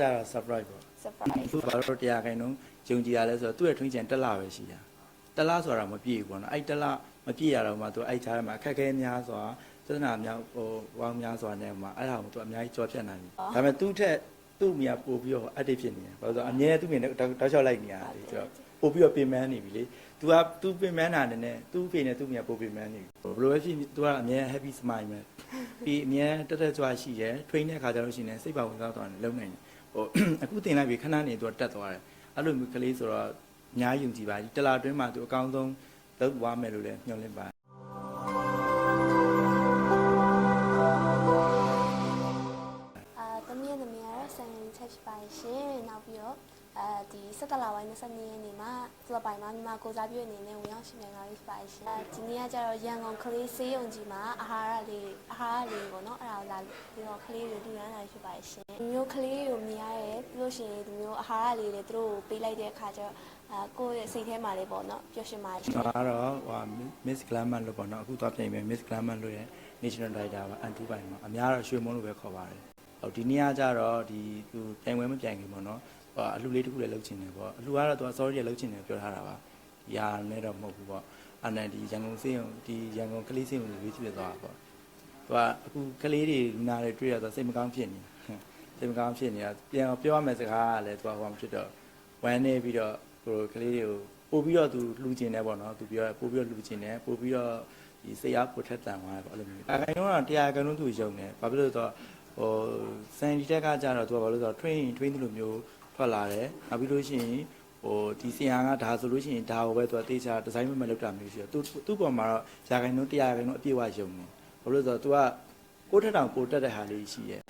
ကြတော့ surprise ပေါ့ surprise သူဘာလို့တရားခိုင်တော့ယုံကြည်ရလဲဆိုတော့သူ့ရဲ့ထွင်းချင်တက်လာပဲရှိတာတက်လာဆိုတာမပြည့်ဘူးပေါ့နော်အဲ့တက်လာမပြည့်ရတော့မှသူအဲ့ချားထဲမှာအခက်အခဲများစွာသဒနာများဟိုဝောင်းများစွာနဲ့မှအဲ့ဒါကိုသူအများကြီးကြောဖြတ်နိုင်ပြီဒါပေမဲ့သူ့ထက်သူ့မိကပို့ပြီးတော့ active ဖြစ်နေတယ်ဘာလို့ဆိုတော့အမြဲသူ့မိနဲ့တောက်တောက်လျှောက်လိုက်နေရတယ်ဆိုတော့ ပို့ပြီးတော့ပြင်ပန်းနေပြီလေ तू က तू ပြင်ပန်းတာနဲ့သူ့ဖေနဲ့သူ့မိကပို့ပြင်ပန်းနေပြီဘယ်လိုပဲဖြစ် तू ကအမြဲ happy smile ပဲပြီးအမြဲတက်တက်ကြွရှိတယ် train တဲ့ခါကျလို့ရှိရင်စိတ်ပါဝင်စားသွားတယ်လုံနိုင်တယ်ဟို အခုတင်လိုက်ပြီခဏနေ तू တက်သွားတယ်အဲ့လိုမျိုးကလေးဆိုတော့အများယုံကြည်ပါကြီးတလာတွင်းမှာ तू အကောင်းဆုံးလုပ်သွားမယ်လို့လည်းညွှန်လင့်ပါ ဆန်ရင်ချက်ဖြစ်ပါရှင်နောက်ပြီးတော့အဲဒီ17လပိုင်း22ရက်နေ့မှာသူ့ပိုင်းမှာညီမကိုစားပြုအနေနဲ့ဝင်ရောက်ရှင်ပြန်လာဖြစ်ပါရှင်ဒီနေ့ကကျတော့ရန်ကုန်ကလေးစေးရုံကြီးမှာအာဟာရလေးအာဟာရလေးပေါ့နော်အဲ့ဒါကိုလာပြီးတော့ကလေးတွေတူရမ်းလာဖြစ်ပါရှင်ဒီမျိုးကလေးတွေကိုမြင်ရတယ်ပြီးလို့ရှိရင်ဒီမျိုးအာဟာရလေးတွေသူတို့ကိုပေးလိုက်တဲ့အခါကျတော့အာကိုယ့်ရဲ့စိတ်ထဲမှာလေးပေါ့နော်ပျော်ရွှင်ပါရှင်ဒါကတော့ဟို Miss Glamour လို့ပေါ့နော်အခုသွားပြင်မယ် Miss Glamour လို့ရဲ့ National Director ပါအန်တူပိုင်မှာအများတော့ရွှေမုန်းလို့ပဲခေါ်ပါတယ် ဟိုဒီနေ့ကကြတော့ဒီသူပြိုင်ပွဲမပြိုင်ခင်ပေါ့နော်ဟိုအလှလေးတစ်ခုလည်းလုပ်ချင်တယ်ပေါ့အလှကတော့သူက sorry ရလုပ်ချင်တယ်ပြောထားတာပါဒီဟာနဲ့တော့မဟုတ်ဘူးပေါ့အဲ့နဲ့ဒီရန်ကုန်စေးုံဒီရန်ကုန်ကလေးစေးုံကိုရွေးချယ်သွားတာပေါ့သူကအခုကလေးတွေလူနာတွေတွေ့ရတော့စိတ်မကောင်းဖြစ်နေစိတ်မကောင်းဖြစ်နေတာပြန်ပြောရမယ့်စကားကလည်းသူကဟိုမဖြစ်တော့ဝမ်းနေပြီးတော့ဟိုကလေးတွေကိုပို့ပြီးတော့သူလှူကျင်တယ်ပေါ့နော်သူပြောပို့ပြီးတော့လှူကျင်တယ်ပို့ပြီးတော့ဒီစိတ်အားပိုထက်တန်သွားတယ်ပေါ့အဲ့လိုမျိုးအခိုင်တော့တရားကလုံးသူယုံတယ်ဘာဖြစ်လို့လဲဆိုတော့ ဟိုစန်ဒီတက်ကကြတော့သူကဘာလို့လဲဆိုတော့ train train လိုမျိုးထွက်လာတယ်နောက်ပြီးလို့ရှိရင်ဟိုဒီစီယာကဒါဆိုလို့ရှိရင်ဒါကိုပဲသူကတေချာဒီဇိုင်းမမလုပ်တာမျိုးရှိတယ်သူသူ့ပေါ်မှာတော့ယာခိုင်တော့တရားခိုင်တော့အပြည့်အဝယုံတယ်ဘာလို့လဲဆိုတော့ तू ကကိုယ့်ထက်တောင်ကိုတက်တဲ့ဟာလေးရှိရဲ့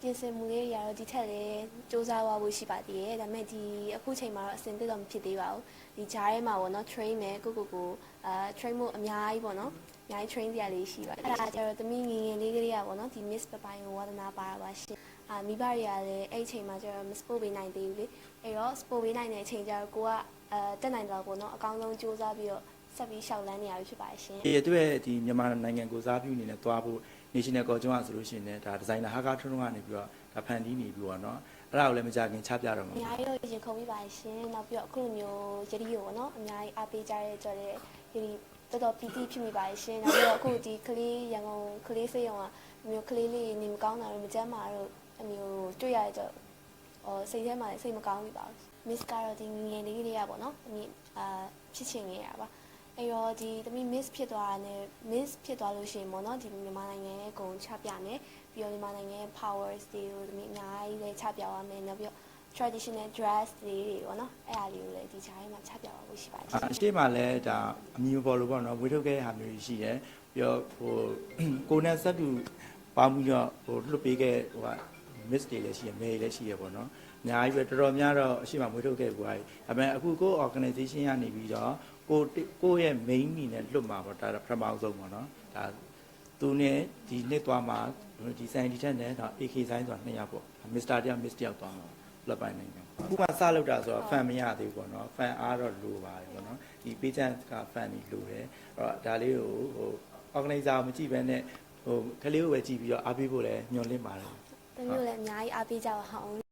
ပြင်ဆင်မှုလေးတွေကတော့ဒီထက်လည်းစူးစမ်းသွားဖို့ရှိပါသေးတယ်ဒါပေမဲ့ဒီအခုချိန်မှာတော့အဆင်သင့်တော့မဖြစ်သေးပါဘူးဒီဂျားထဲမှာပေါ့နော် train မယ်ကိုကိုကိုအာ train မှုအများကြီးပေါ့နော်အများကြီး train စရာလေးရှိပါတယ်အဲ့ဒါကျတော့သမီးငယ်ငယ်လေးကလေးကပေါ့နော်ဒီ miss ပပိုင်းကိုဝါသနာပါတာပါရှင်အာမိဘတွေကလည်းအဲ့ဒီချိန်မှာကျတော့ miss ပို့ပေးနိုင်သေးဘူးလေအဲ့တော့ sport ပေးနိုင်တဲ့အချိန်ကျတော့ကိုကအဲတက်နိုင်တော့ပေါ့နော်အကောင်းဆုံးစူးစမ်းပြီးတော့ ဆက်ပြီးရှောက်လန်းနေရပြီဖြစ်ပါတယ်ရှင် ဒီအတွက်ဒီမြန်မာနိုင်ငံကိုစားပြုအနေနဲ့တွားဖို့ national ကောကျောင်းကဆိုလို့ရှိရင်လည်းဒါဒီဇိုင်နာဟာကာထွန်းကနေပြီးတော့ဒါဖန်တီးနေပြီးတော့เนาะအဲ့ဒါကိုလည်းမကြခင်ချပြတော့မှာ အများကြီးတော့ရင်ခုန်ပြီးပါရှင်နောက်ပြီးတော့အခုလိုမျိုးယတိကိုပေါ့နော်အများကြီးအားပေးကြတဲ့ကြတဲ့ယတိတော်တော်ပီတိဖြစ်မိပါရှင်နောက်ပြီးတော့အခုဒီကလေးရန်ကုန်ကလေးစိတ်ရောကမျိုးကလေးလေးနေမကောင်းတာတော့မကြမ်းပါတော့အမျိုးတွေ့ရတဲ့ကြဟောစိတ်ထဲမှာစိတ်မကောင်းဘူးပါ miss ကတော့ဒီငငယ်လေးလေးရပေါ့နော်အမြင်အာဖြစ်ချင်နေရပါ အဲ့တော့ဒီသမီး miss ဖြစ်သွားတာနဲ့ miss ဖြစ်သွားလို့ရှိရင်ပေါ့နော်ဒီမြန်မာနိုင်ငံရဲ့ဂုဏ်ချပြမယ်ပြီးတော့မြန်မာနိုင်ငံရဲ့ powers တွေကိုသမီးအများကြီးလည်းချပြပါမယ်နောက်ပြီးတော့ traditional dress တွေတွေပေါ့နော်အဲ့အားလေးကိုလည်းဒီခြားထဲမှာချပြပါဖို့ရှိပါတယ်အရှိမှလည်းဒါအမီပေါ်လို့ပေါ့နော်ဝေထုတ်ခဲ့တဲ့ဟာမျိုးရှိတယ်ပြီးတော့ဟိုကိုနဲ့ဆက်တူပေါင်းပြီးတော့ဟိုလွတ်ပေးခဲ့ဟိုက miss တွေလည်းရှိရမယ်လည်းရှိရပေါ့နော်အများကြီးပဲတော်တော်များတော့အရှိမှဝေထုတ်ခဲ့ဘူးဟာဒါပေမဲ့အခုကို organization ကနေပြီးတော့ ကိုကိုရဲ့ main နေနဲ့လွတ်မှာပေါ့ဒါပထမဆုံးပေါ့နော်ဒါသူနဲ့ဒီနှစ်သွားမှာဒီဆိုင်ဒီထက်နဲ့တော့ AK ဆိုင်ဆိုတာနှစ်ယောက်ပေါ့ Mr. တယောက် Miss တယောက်သွားမှာလက်ပိုင်းနိုင်ငံခုမှစလောက်တာဆိုတော့ fan မရသေးဘူးပေါ့နော် fan အားတော့လိုပါတယ်ပေါ့နော်ဒီ page က fan တွေလိုတယ်အဲ့တော့ဒါလေးကိုဟို organizer မကြည့်ဘဲနဲ့ဟိုကလေးကိုပဲကြည့်ပြီးတော့အားပေးဖို့လည်းညွှန်လင့်ပါတယ်တမျိုးလည်းအများကြီးအားပေးကြပါအောင်